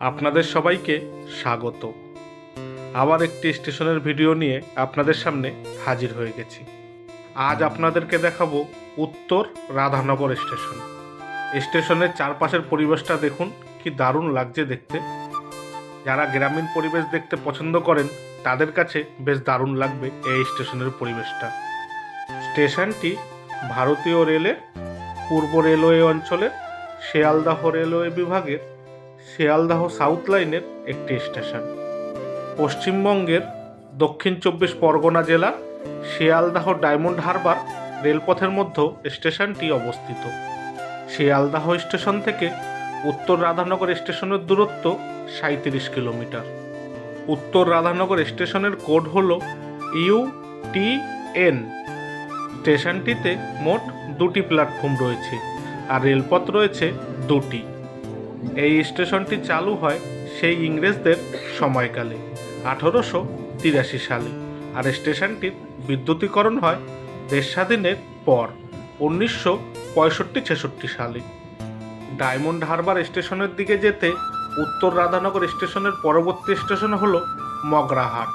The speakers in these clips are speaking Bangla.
আপনাদের সবাইকে স্বাগত। আবার একটি স্টেশনের ভিডিও নিয়ে আপনাদের সামনে হাজির হয়ে গেছি। আজ আপনাদেরকে দেখাবো উত্তর রাধানগর স্টেশন। স্টেশনের চারপাশের পরিবেশটা দেখুন, কি দারুণ লাগছে দেখতে। যারা গ্রামীণ পরিবেশ দেখতে পছন্দ করেন, তাদের কাছে বেশ দারুণ লাগবে এই স্টেশনের পরিবেশটা। স্টেশনটি ভারতীয় রেলের পূর্ব রেলওয়ে অঞ্চলের শিয়ালদাহ রেলওয়ে বিভাগের শিয়ালদাহ সাউথ লাইনের একটি স্টেশন। পশ্চিমবঙ্গের দক্ষিণ চব্বিশ পরগনা জেলার শিয়ালদাহ ডায়মন্ড হারবার রেলপথের মধ্যে স্টেশনটি অবস্থিত। শিয়ালদাহ স্টেশন থেকে উত্তর রাধানগর স্টেশনের দূরত্ব সাঁত্রিশ কিলোমিটার। উত্তর রাধানগর স্টেশনের কোড হল ইউ টি এন। স্টেশনটিতে মোট দুটি প্ল্যাটফর্ম রয়েছে আর রেলপথ রয়েছে দুটি। এই স্টেশনটি চালু হয় সেই ইংরেজদের সময়কালে, আঠারোশো তিরাশি সালে। আর স্টেশনটির বিদ্যুতীকরণ হয় দেশ স্বাধীনের পর, উনিশশো পঁয়ষট্টি ছেষট্টি সালে। ডায়মন্ড হারবার স্টেশনের দিকে যেতে উত্তর রাধানগর স্টেশনের পরবর্তী স্টেশন হল মগরাহাট।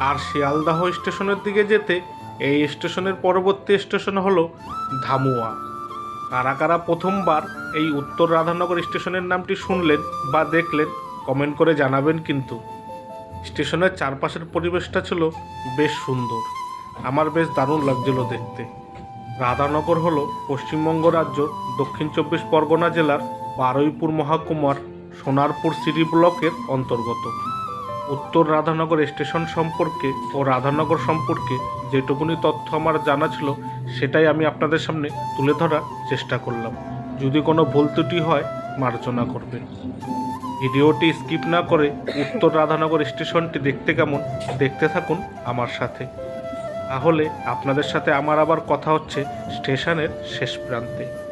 আর শিয়ালদাহ স্টেশনের দিকে যেতে এই স্টেশনের পরবর্তী স্টেশন হল ধামুয়া। কারা কারা প্রথমবার এই উত্তর রাধানগর স্টেশনের নামটি শুনলেন বা দেখলেন, কমেন্ট করে জানাবেন কিন্তু। স্টেশনের চারপাশের পরিবেশটা ছিল বেশ সুন্দর। আমার বেশ দারুণ লাগছিল দেখতে। রাধানগর হল পশ্চিমবঙ্গ রাজ্য, দক্ষিণ চব্বিশ পরগনা জেলার বারুইপুর মহাকুমার সোনারপুর সিটি ব্লকের অন্তর্গত। উত্তর রাধানগর স্টেশন সম্পর্কে ও রাধানগর সম্পর্কে যেটুকুনি তথ্য আমার জানা ছিল, সেটাই আমি আপনাদের সামনে তুলে ধরার চেষ্টা করলাম। যদি কোনো ভুল ত্রুটি হয়, মার্জনা করবেন। ভিডিওটি স্কিপ না করে উত্তর রাধানগর স্টেশনটি দেখতে কেমন, দেখতে থাকুন আমার সাথে। তাহলে আপনাদের সাথে আমার আবার কথা হচ্ছে স্টেশনের শেষ প্রান্তে।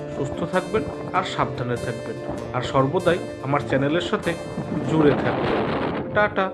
সুস্থ থাকবেন আর সাবধানে থাকবেন। আর সর্বদাই আমার চ্যানেলের সাথে জুড়ে থাকবেন। টাটা।